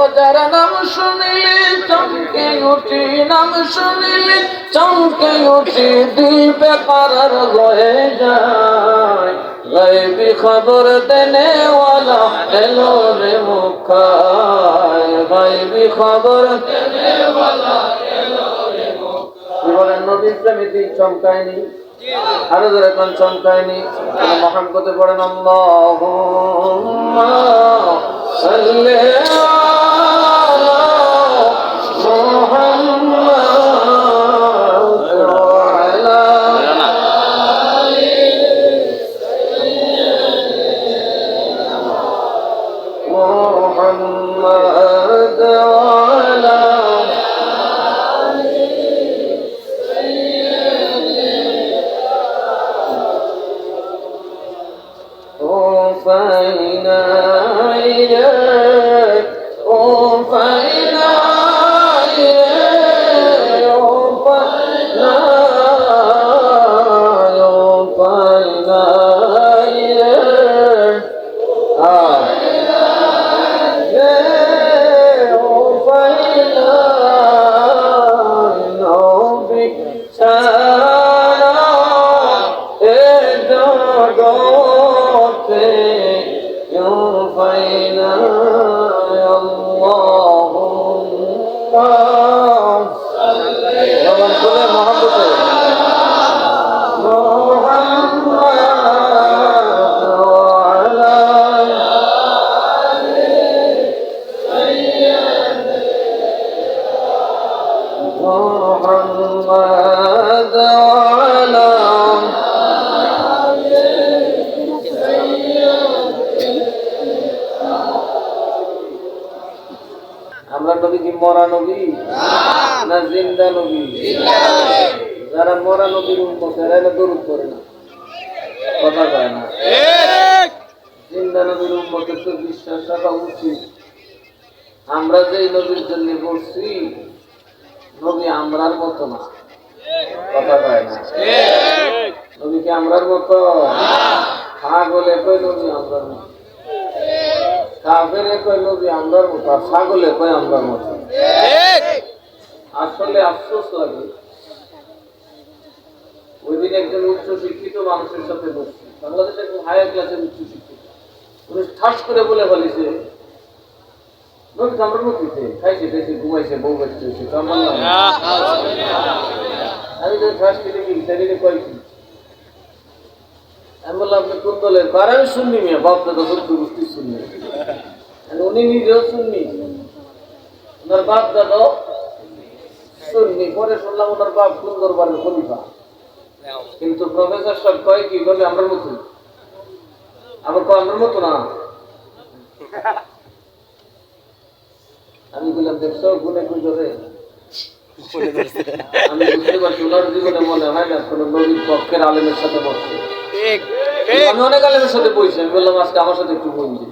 ও নাম শুনিলে চমকে উঠি, নাম শুনিলে চমকে উঠি দিল বেকারার হয়ে যায়। গাইবি খবর দেনে ওয়ালা এলো রে মুখায় গাইবি খবর চমকায়নি? আরও ধরে চমকায়নি? মহাম্মতে পড়েন? আল্লাহুম্মা। সাল্লি মরা নবী? না জিন্দা নবী? যারা মরা নবীর উম্মত এরা দরুদ করে না। কথা কয় না। জিন্দা নবীর উম্মতের তো বিশ্বাস রাখা উচিত। আমরা যেই নবীর জন্য বলছি নবী আমরার মতো না। কথা কয় না। নবী কি আমরার মতো? ছাগলে কই নবী আমরার মতো? নবী মতো আর ছাগলে আমরার মতো আসলে আফসোস লাগে। ওই দিন একজন উচ্চ শিক্ষিত মানুষের সাথে বসছি। বাংলাদেশে একজন হায়ার ক্লাসের উচ্চ শিক্ষিত। উনি ঠাস করে বলে ফেলিছে নবী তো আমরার খাইছে খাইছে ঘুমাইছে বউ বাচ্চা হয়েছে তো আমি তো ঠাস করে কি শরীরে কয় কি? আমি বললাম আপনি কোন দলের? শুননি মিয়া বাপ দাদা সত্য গোষ্ঠী শুননি আর উনি নিজেও শুননি ওনার বাপ দাদা শুননি পরে শুনলাম ওনার বাপ কোন দরবারের খলিফা। কিন্তু প্রফেসর সব কয় কি বলে আমরা মতো আবার কয় আমরা মতো না আমি বললাম দেখছ গুনে গুজরে আমি বুঝতে পারছি ওনার জীবনে মনে হয় না কোনো নবীর পক্ষের আলেমের সাথে বসছে আমি অনেক আলেমের সাথে বইছি আমি বললাম আজকে আমার সাথে একটু বইছি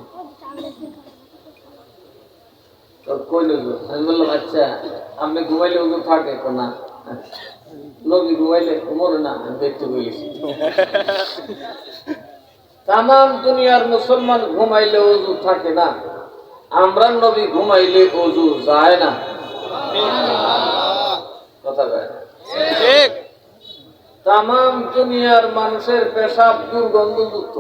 কইল গো। আমি বললাম আচ্ছা আপনি ঘুমাইলে ওগুলো থাকে না। নবী ঘুমাইলে মরে না দেখতে বলেছি তাম দুনিয়ার মুসলমান ঘুমাইলে ওজু থাকে না। আমরা নবী ঘুমাইলে ওজু যায় না। কথা কয় তাম দুনিয়ার মানুষের পেশাব দুর্গন্ধযুক্ত।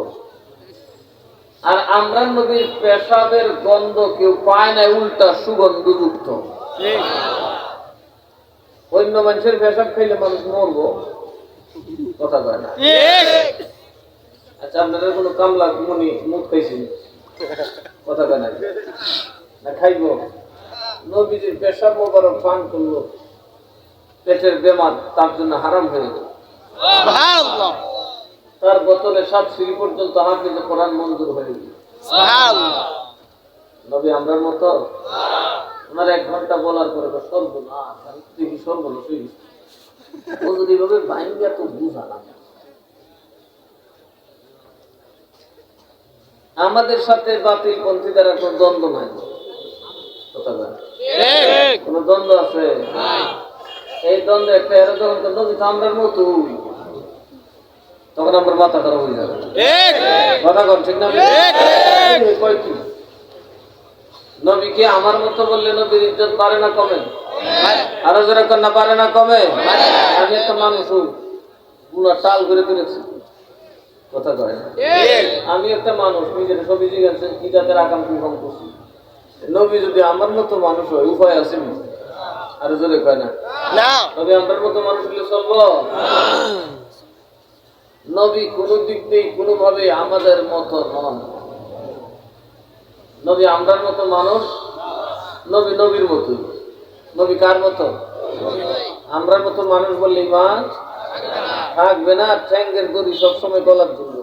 আর আমরা নবীর পেশাবের গন্ধ কেউ পায় না উল্টা সুগন্ধযুক্ত। অন্য মানুষের পেশাব খাইলে মানুষ মরবো কথা কয় না। আচ্ছা আপনাদের কোনো কামলা মনি মুখ খাইছেন? কথা কয় না। না খাইব। নবীজির পেশাব মোবারক পান করল। পেটের বেমার তার জন্য হারাম হয়ে গেল। তার বোতলে সাত সিঁড়ি পর্যন্ত হাফিজে কোরআন মঞ্জুর হয়ে গেল। নবী আমরার মতো? ওনার এক ঘণ্টা বলার পরে সর্বনাশ আমি দেখি সর্বনাশ হয়ে গেছে? ও যদি এভাবে বাইঙ্গা তো বুঝা না আমাদের সাথে বাতিল পন্থীদের কোনো দ্বন্দ্ব নাই কোন দ্বন্দ্ব আছে? এই দ্বন্দ্ব একটা এরা যখন তো নবী তো আমরার মতো তখন আমার মাথা খারাপ হয়ে যাবে। কথা কর ঠিক না? কয় কি নবীকে আমার মতো বললে নবীর ইজ্জত পারে না কমে? আরও যারা কন্যা পারে না কমে? আমি একটা মানুষ হই। টাল করে তুলেছি। কথা কয় আমি একটা মানুষ নিজের ছবি জিজ্ঞাসা কি তাদের আকাম কি কম করছি? নবী যদি আমার মতো মানুষ হয় উপায় আছে? আরও জোরে কয় না? নবী আমার মতো মানুষ হলে চলবো? নবী কোন দিক দিয়ে কোনোভাবে আমাদের মতো নন। নবী আমরার মতো মানুষ? নবী নবীর মতো। নবী কার মতো? আমরার মতো মানুষ বললে ইমান থাকবে না। ঠ্যাঙ্গের দড়ি সবসময় গলার জন্য।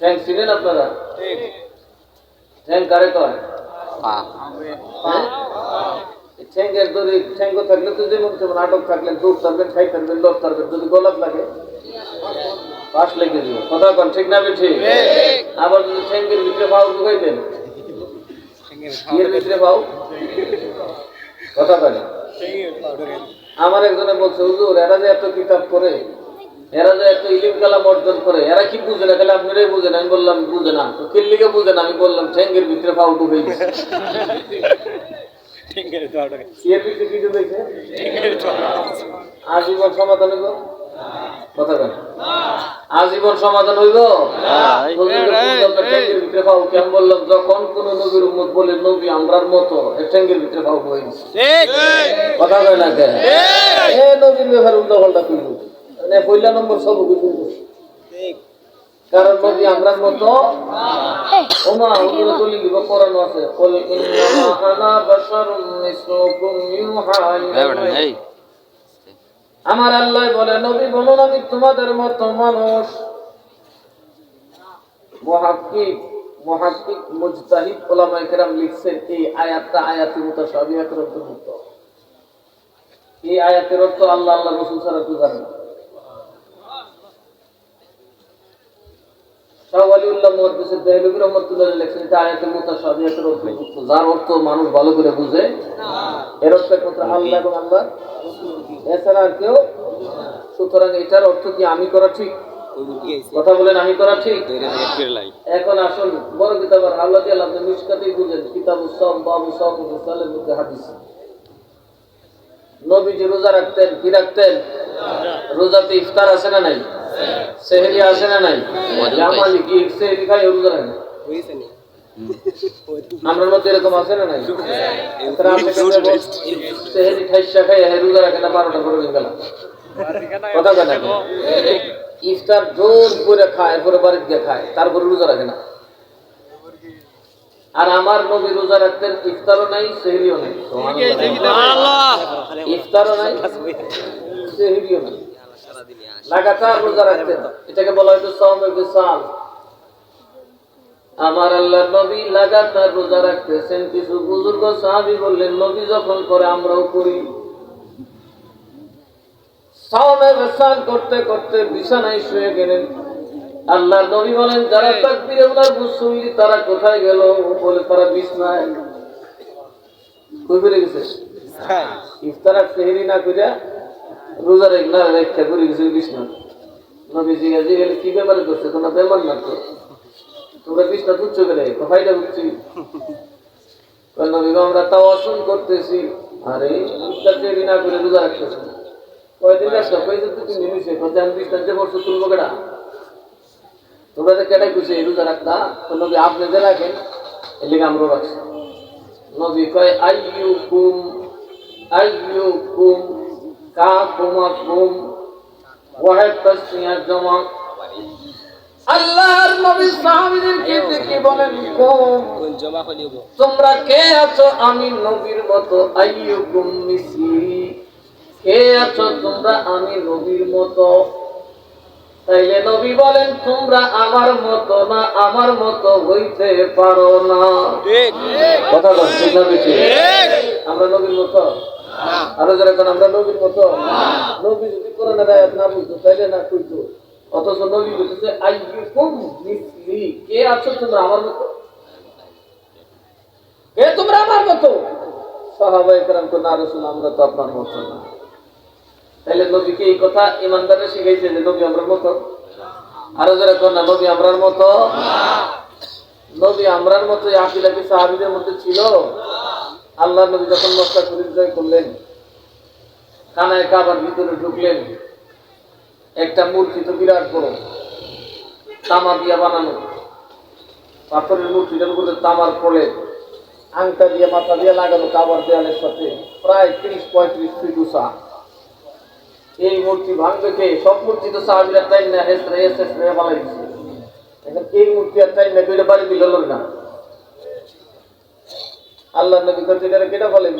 ঠ্যাং ছিলেন আপনারা? ঠিক। ঠ্যাং কারে কয়? হ্যাঁ? ঠ্যাঙ্গের দড়ি ঠ্যাঙ্গ থাকলে তো যেমন তেমন আটক থাকলেন দৌড় থাকবেন খাই থাকবেন লড় থাকবেন যদি গলাপ লাগে। পাশ লেগে যাবে কথা কন ঠিক না ঠিক। আবার যদি ঠ্যাঙ্গের ভিতরে পাও ঢুকাই দেন? এর ভিতরে পাও? কথা কয় না আমার একজনে বলছে হুজুর এরা যে এত কিতাব করে এরা যে এত ইলিম কালাম অর্জন করে এরা কি বুঝে না? খালি আপনারাই বুঝেন আমি বললাম বুঝে না। তো কিল্লিকে বুঝে না আমি বললাম ঠ্যাঙ্গের ভিতরে পাও ঢুকাই দিচ্ছে এর ভিতরে আজীবন সমাধান কথা কেন আজীবন সমাধান হইব? ভিতরে পাও বললাম? যখন কোন নবীর উম্মত বলে নবী আমরার মতো এ ঠ্যাঙ্গের ভিতরে পাও হয়ে কথা কয় না এ নবীর ব্যাপারে উল্টা পাল্টা কইব মানে পয়লা নম্বর সব কিছু কারণ নবী আমরার মতো ওমা হুজুর তুলি দিব কোরআন আছে। কুল ইন্নামা আনা বাশারুম মিসলুকুম ইউহা ইলাইয়া আমার আল্লাহ বলে, নবী বলুন আমি তোমাদের মতো মানুষ। মহাকিব মহাকিব মুজতাহিদ ওলামায়ে কেরাম লিখছেন এই আয়াতটা আয়াতি একের অন্তর্ভুক্ত। এই আয়াতের অর্থ আল্লাহ আল্লাহ রসুল ছাড়া কেউ জানে না শাহ ওয়ালিউল্লাহ মুহাদ্দিসের দেহলভী রহমাতুল্লাহ লিখছেন এটা আয়াতের মুতাশাবিহাতের অন্তর্ভুক্ত যার অর্থ মানুষ ভালো করে বুঝে এর অর্থ একমাত্র আল্লাহ এবং আল্লাহ। এছাড়া আর কেউ? সুতরাং এটার অর্থ কি আমি করা ঠিক? কথা বলেন আমি করা ঠিক? এখন আসুন বড় কিতাব আর আল্লাহ দিয়ে মিসকাতেই বুঝেন কিতাব উসম বাবু সব মুসালের মধ্যে হাদিস। নবীজি রোজা রাখতেন কি রাখতেন? রোজাতে ইফতার আছে না নাই? সেহরি আছে না নাই? জামালি কি সেহরি খাই রোজা রাখে না? আমরার মধ্যে এরকম আছে না নাই? সেহরি ঠাইসা খাই হ্যাঁ রোজা রাখে বারোটা করে গেল কথা কেন? ইফতার জোর করে খায় পরে বাড়িতে গিয়ে খায় তারপরে রোজা রাখে না। আর আমার নবী রোজা রাখতেন ইফতারও নাই সেহরিও নাই। ইফতারও নাই সেহরিও নাই। লাগাতার রোজা রাখতেন এটাকে বলা হয়তো সৌমে বিশাল। আমার আল্লাহ নবী লাগাতার রোজা রাখতেছেন। কিছু বুজুর্গ সাহাবি বললেন নবী যখন করে আমরাও করি। করতে করতে বিছানায় শুয়ে গেলেন। আল্লাহ নবী বলেন যারা তাকবীরে উলার মুসল্লি তারা কোথায় গেল? বলে তারা বিছনায়। কই ফিরে গেছে? ইফতার আর না কইরা রোজা রেখ না রেখা করে গেছে বিছনা নবী জিজ্ঞা জিজ্ঞেস কি ব্যাপারে করছে? তোমরা বেমার না তো তোমরা বিছনা তুচ্ছ গেলে কোথায়টা উঠছি নবী আমরা তাও অসন করতেছি। আরে ইফতার সেহরি না করে রোজা রাখতেছি? কয়দিন রাখছো কয়দিন তো তুমি নিছে কত আমি বিছনা যে বসে তুলবো কেডা? তোমরা যে কেটাই খুশি রোজা রাখতা তো নবী, আপনি যে রাখেন, এর লিগে আমরাও রাখছি। নবী কয় জমা আল্লাহর নবী সাহাবীদেরকে দেখে বলেন তোমরা কে আছো? আমি নবীর মতো আইয়ুকুম মিসলি। কে আছো? তোমরা আমি নবীর মতো। তাইলে নবী বলেন তোমরা আমার মতো না আমার মতো হইতে পারো না। কথা আমরা নবীর মতো? আরও যারা এখন আমরা নবীর মতো নবী যদি কোরআনের আয়াত না বুঝতো তাইলে না কইতো। অথচ নবী বলতেছে আইয়ুকুম মিসলি। কে আছো তোমরা আমার মতো? কে তোমরা আমার মতো? সাহাবায়ে তো না রাসূল আমরা তো আপনার মতো না। তাইলে নবীকে এই কথা ইমানদারে শিখাইছে যে নবী আমরার মতো? আরও যারা কোন না নবী আমরার মতো? নবী আমরার মতো আকিলা কি সাহাবিদের মধ্যে ছিল। আল্লাহ নবী যখন মক্কা শরীফ জয় করলেন, খানায় কাবার ভিতরে ঢুকলেন, একটা মূর্তি তো বিরাট বড়, তামা দিয়া বানানো। পাথরের মূর্তিটার উপরে তামার ফলে আংটা দিয়ে, মাথা দিয়ে লাগানো কাবার দেয়ালের সাথে প্রায় তিরিশ পঁয়ত্রিশ ফিট উঁচা। এই মূর্তি ভাঙবে কে? সব মূর্তি তো সাহাবিরা তাই না, হেসরে হেসরে বালাই এখন এই মূর্তি আর তাই না দুইটা বাড়ি দিল না। আল্লাহ নবী করতে গেলে কেটা বলেন?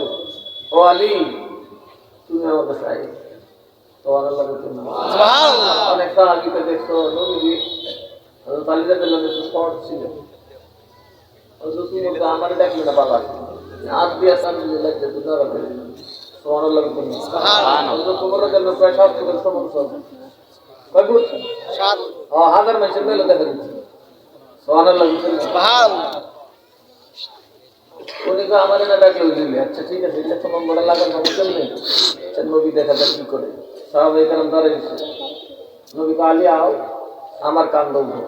ও আলী তুমি আমার কাছে আই তোমার আল্লাহ না। অনেক সাহাবিকে দেখছ নবী হযরত আলী রাদিয়াল্লাহু আনহু শর্ট ছিল হযরত উমর তো আমার দেখলে না বাবা? আজ দিয়ে সামনে লাগছে তো ধরা করে সুবহানাল্লাহ। হযরত উমর রাদিয়াল্লাহু প্রায় সাত ফুটের সমান সব কয় ফুট? সাত। হাজার মানুষের মেলে দেখা দিচ্ছে। সুবহানাল্লাহ সুবহানাল্লাহ। উনি তো আমার না ডাকলে দিলে আচ্ছা ঠিক আছে এটা তো নম্বরে লাগার নবী কেমনে আচ্ছা, নবী দেখা যাক কি করে। সাহাবে কালাম ধরে গেছে নবী তো আলী আও। আমার কান্দ উঠো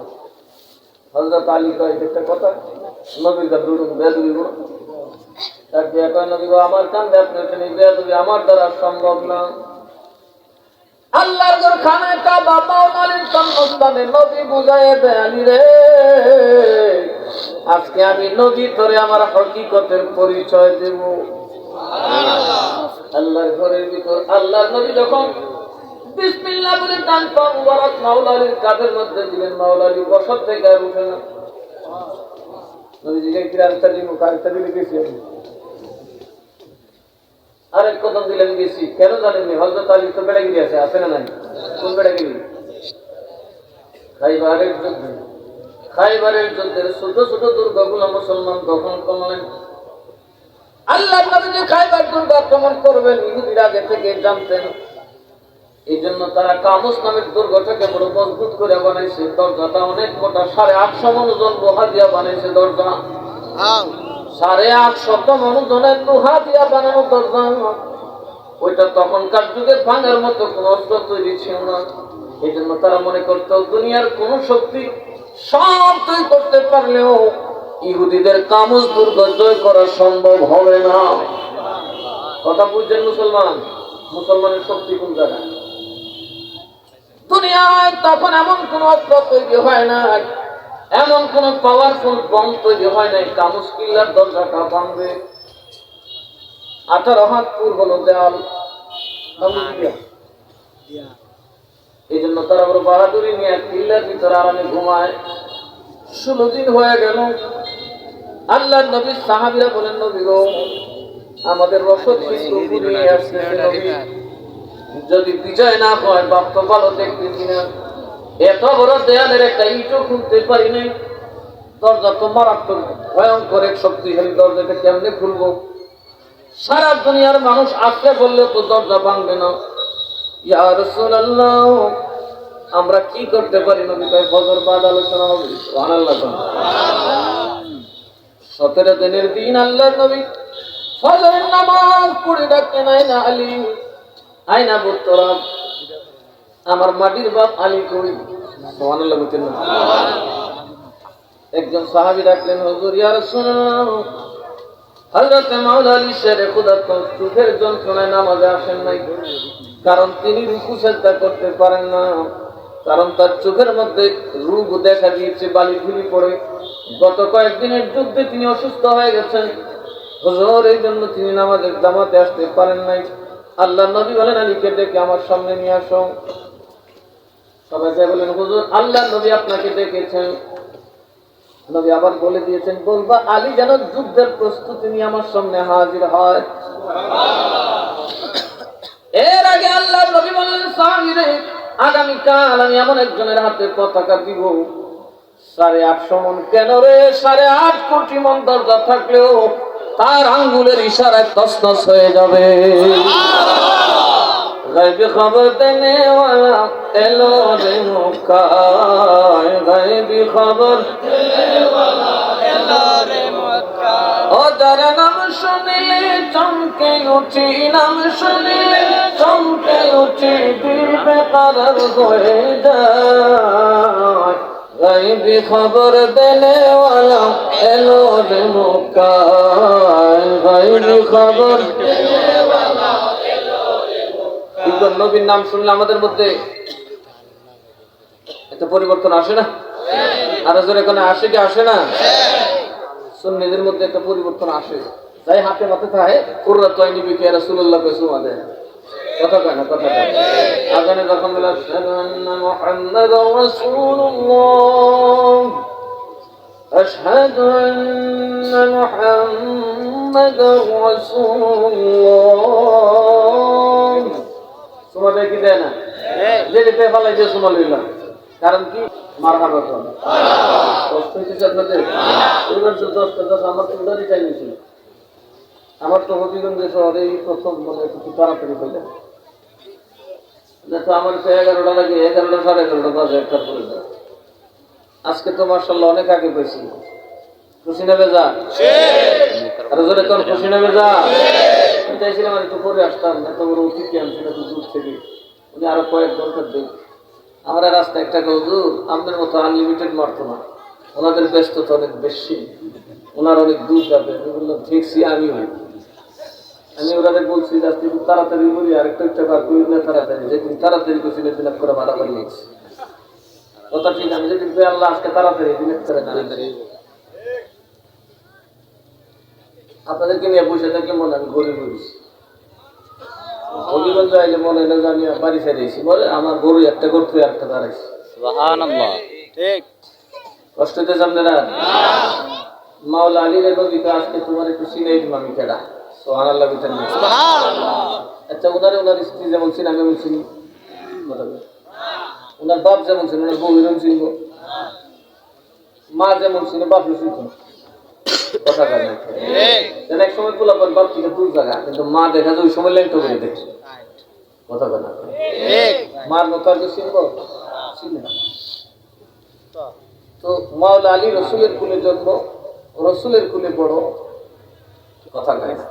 হজরত আলী কয় একটা কথা। নবীর কাছে উঠুন বেদবি আমার এই দ্বারা সম্ভব না। আল্লাহর ঘর আজকে আমি নবী ধরে আমার হকিকতের পরিচয় দেব। আল্লাহর ঘরের ভিতর আল্লাহর নবী যখন বিসমিল্লাহ বলে পা মুবারক মধ্যে দিলেন মাওলালি বসত থেকে আর উঠে না নবীজিকে কি রাস্তা দিব, কাজটা দিলে গেছি আরেক কদম দিলেন গেছি। কেন জানেননি? হজরত আলী তো বেড়াগিরি আছে আছে না নাই? কোন বেড়াগিরি? খাইবারের যুদ্ধে খাইবারের যুদ্ধের ছোট ছোট দুর্গগুলো মুসলমান দখল করলেন। আল্লাহ নবী যে খাইবার দুর্গ আক্রমণ করবেন ইহুদির আগে থেকে জানতেন। এই জন্য তারা কামুস নামের দুর্গটাকে বড় মজবুত করে বানাইছে। দরজাটা অনেক মোটা সাড়ে আটশো মনোজন লোহা দিয়া বানাইছে দরজা। সাড়ে আটশো মনোজনের লোহা দিয়া বানানো দরজা। ওইটা তখনকার যুগে ভাঙার মতো কোন অস্ত্র তৈরি ছিল না। এই জন্য তারা মনে করত দুনিয়ার কোন শক্তি সব তৈরি করতে পারলেও ইহুদিদের কামুজ দুর্গ জয় করা সম্ভব হবে না। কথা বুঝছেন মুসলমান? মুসলমানের শক্তি কোন জায়গায়? দুনিয়ায় তখন এমন কোন অস্ত্র তৈরি হয় না এমন কোন পাওয়ারফুল বম তৈরি হয় নাই কামুস কিল্লার দরজাটা ভাঙবে। আঠারো হাত পুর হলো তারা বড় বাহাদুরি নিয়ে কিল্লার ভিতরে আরামে ঘুমায়। ষোলো দিন হয়ে গেল। আল্লাহ নবী, সাহাবিরা বলেন, নবী গো, আমাদের রসদ কিন্তু ফুরিয়ে আসতেছে যদি বিজয় না হয়, বাপ তো ভালো দেখতেছি না এত বড় দেয়ালের একটা ইটও খুলতে পারি নাই। দরজা তো মারাত্মক ভয়ঙ্কর এক শক্তিশালী দরজাটা কেমনে খুলবো? সারা দুনিয়ার মানুষ আসতে বললে তো দরজা ভাঙবে না। ইয়া রাসূলুল্লাহ আমরা কি করতে পারি নবী তাই ফজর বাদ আলোচনা হবে। সতেরো দিনের দিন আল্লাহ নবী ফজরের নামাজ পড়ে ডাকতেন, আয়না আলী, আয়না বুত্তরা আমার মাটির বাপ আলী কই সুবহানাল্লাহ, বলতেন না। একজন সাহাবী ডাকলেন, হুজুর, ইয়া রাসূলুল্লাহ, হযরত মাওলা আলী শেরে খুদা তো চোখের যন্ত্রণায় নামাজে আসেন নাই। কারণ তিনি রুকু সেজদা করতে পারেন না। কারণ তার চোখের মধ্যে রোগ দেখা দিয়েছে বালি ঢুলি পড়ে। গত কয়েকদিনের যুদ্ধে তিনি অসুস্থ হয়ে গেছেন। হুজুর এই জন্য তিনি নামাজের জামাতে আসতে পারেন নাই। আল্লাহ নবী বলেন আলীকে ডেকে আমার সামনে নিয়ে আসো। সবাই যাই বলেন হুজুর আল্লাহ নবী আপনাকে ডেকেছেন। নবী আবার বলে দিয়েছেন বলবা আলী যেন যুদ্ধের প্রস্তুতি নিয়ে আমার সামনে হাজির হয়। এর আগে আল্লাহ নবী সাহাবীরে আগামীকাল আমি এমন একজনের হাতে পতাকা দিব। সাড়ে আটশো মন কেন রে? সাড়ে আট কোটি মন দরজা থাকলেও তার আঙ্গুলের ইশারায় তসনস হয়ে যাবে। রে মুকায় গাইবি খবর ও যার নাম শুনিলে চমকে উঠি নাম শুনিলে চমকে উঠি দিল বেকার হয়ে যায়। গাইবি খবর দেনে ওয়ালা এলো রে মক্কায়। গাইবি খবর নবীর নাম শুনলে আমাদের মধ্যে একটা পরিবর্তন আসে না? আর জোরে কোনো আসে কি আসে না? সুন্নিদের মধ্যে একটা পরিবর্তন আসে। যাই হাতে মাথে থাকে কুর্রা তো নিবি কে রাসূলুল্লাহ কে সুমাদে কথা কয় না কথা কয় আজানে যখন বলে আশহাদু আন্না মুহাম্মাদার রাসূলুল্লাহ। আশহাদু আন্না মুহাম্মাদার রাসূলুল্লাহ। সুমাদে কি দেয় না? যে দিতে পারলে যে সুমা লইলাম। কারণ কি? মার হাবা করে কষ্ট হইতেছে আপনাদের। এবার তো দশটা দশ আমার তো উদারই চাই নিয়েছিল আমার তো হবিগঞ্জে শহরে এই প্রথম মানে একটু তাড়াতাড়ি হইলে তো আমার তো এগারোটা লাগে এগারোটা সাড়ে এগারোটা বাজে একটা পরে যায়। আজকে তো মার্শাল্লাহ অনেক আগে পেয়েছি খুশি নেবে যা আর জোরে তোর খুশি নেবে যা আমি চাইছিলাম আর একটু পরে আসতাম এত বড় অতিথি আনছি না দূর থেকে। উনি আরও কয়েক দরকার দেব আমরা রাস্তা একটা হুজুর আমাদের মতো আনলিমিটেড মারতো না। ওনাদের ব্যস্ততা অনেক বেশি। ওনার অনেক দূর যাবে। বললাম দেখছি আমি হই আমি ওনাদের বলছি যে আজকে একটু তাড়াতাড়ি করি আর একটু একটা বার করি না তাড়াতাড়ি। যেদিন তাড়াতাড়ি করছি সেদিন করে মারামারি হয়েছে কথা ঠিক আমি যেদিন কই আল্লাহ আজকে তাড়াতাড়ি দিন করে তাড়াতাড়ি আপনাদেরকে নিয়ে বসে থাকলে মনে আমি গরিব হয়েছি হবিগঞ্জ আইলে মনে হয় না আমি বাড়ি ফেরেছি বলে আমার গরু একটা করতে একটা দাঁড়াইছি সুবহানাল্লাহ। ঠিক। কষ্ট হইতেছে আপনারা? মাওলা আলী রে নবীকে আজকে তোমার একটু সিনাই দিম আমি কেডা? বিতেন সুবহানাল্লাহ। আচ্ছা স্ত্রী যেমন ছিল আমি বাপ যেমন ছিল বউ এরকম মা যেমন ছিল বাপ চিনত না। কথা বলে না। যেন এক সময় পোলাপন বাপ থেকে দূর জায়গা কিন্তু মা দেখা যায় ওই সময় লেন্টো করে দেখছে কথা বলে মার মতো আর চিনব চিনে না। তো মাওলা আলী রসুলের কুলে জন্ম রসুলের কুলে বড়। কথা কয় না।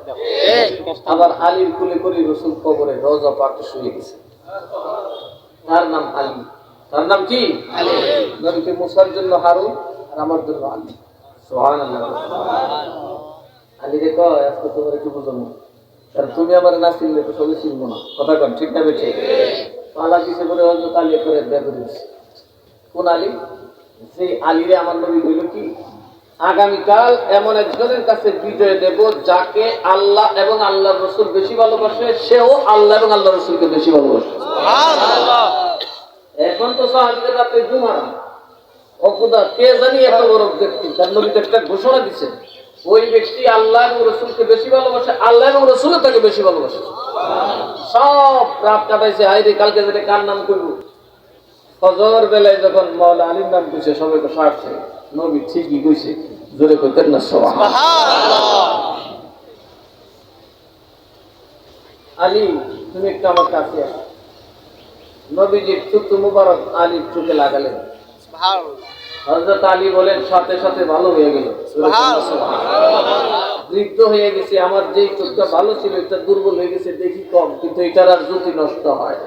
ঠিক আবার আলীর কুলে করে রসুল কবরে রোজা পাকে শুয়ে গেছে। তার নাম আলী তার নাম কি? নবীকে মুসার জন্য হারুন আর আমার জন্য আলী। আলী রে কয়, আজকে তোমার একটু কারণ তুমি আমার না চিনলে তো সবই চিনবো না। কথা কন, ঠিক না বেঠে পালা কিসে করে হয়তো তালিয়ে করে বিয়ে করে কোন আলী? সেই আলীরে আমার নবী বলল কি? আগামীকাল এমন একজনের কাছে বিজয় দেব যাকে আল্লাহ এবং আল্লাহ রসুল বেশি ভালোবাসে সেও আল্লাহ এবং আল্লাহ রসুলকে বেশি ভালোবাসে। এখন তো সাহায্যের রাতে ঘুমারা অকুদা কে জানি এত বড় ব্যক্তি? তার নবী তো একটা ঘোষণা দিচ্ছেন ওই ব্যক্তি আল্লাহ এবং রসুলকে বেশি ভালোবাসে আল্লাহ এবং রসুলও তাকে বেশি ভালোবাসে। সব রাত কাটাইছে হাইরে কালকে যেটা কার নাম করব ফজর বেলায় যখন মাওলা আলীর নাম কইছে সবাই তো সারছে। নবী ঠিকই কইছে জোরে কইতেন না আলী তুমি একটু আমার কাছে আসো নবীজির চুতু মুবারক আলীর চোখে লাগালেন হজরত আলী বলেন সাথে সাথে ভালো হয়ে গেল বৃদ্ধ হয়ে গেছে আমার যেই চোখটা ভালো ছিল এটা দুর্বল হয়ে গেছে দেখি কম কিন্তু এটার আর জ্যোতি নষ্ট হয়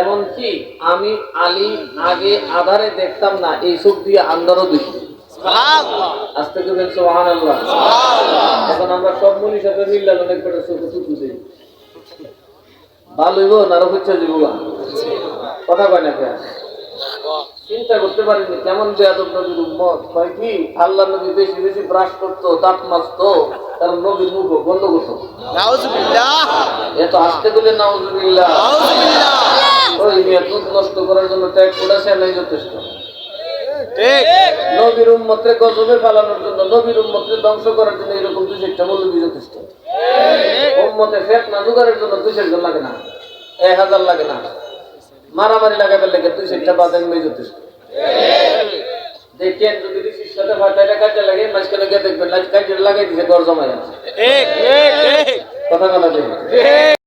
এমনকি আমি আলী আগে আধারে দেখতাম না এই চোখ দিয়ে আন্দারও দেখি। আজ থেকে বলছেন সোহান আল্লাহ এখন আমরা সব মনি সাথে মিললাম অনেক করে চোখে দিই ভালো হইব না হচ্ছে দিব কথা কয় না চিন্তা করতে পারিনি কেমন বেয়াদব নবীর উম্মত। কয় কি? আল্লাহ নবী বেশি বেশি ব্রাশ করতো দাঁত মাজতো কারণ নবীর মুখ বন্ধ করতো এত আসতে গেলে নাউজুবিল্লাহ। ওই নিয়ে দুধ নষ্ট করার জন্য ত্যাগ করেছে নাই যথেষ্ট। নবীর উম্মতকে গজবে পালানোর জন্য নবীর উম্মতকে ধ্বংস করার জন্য এরকম দুই চারটা মৌলবী যথেষ্ট। উম্মতে ফেতনা জোগাড়ের জন্য দুই চারজন লাগে না। এক হাজার লাগে না। মারামারি লাগাবে লাগে দুই চারটা বাদে মেয়ে যথেষ্ট দেখেন যদি ঋষির সাথে ভাটাইলে কাজে লাগে মাঝখানে গিয়ে দেখবেন কাজে লাগাই দিছে গড় জমায় ঠিক ঠিক ঠিক। কথা বলা ঠিক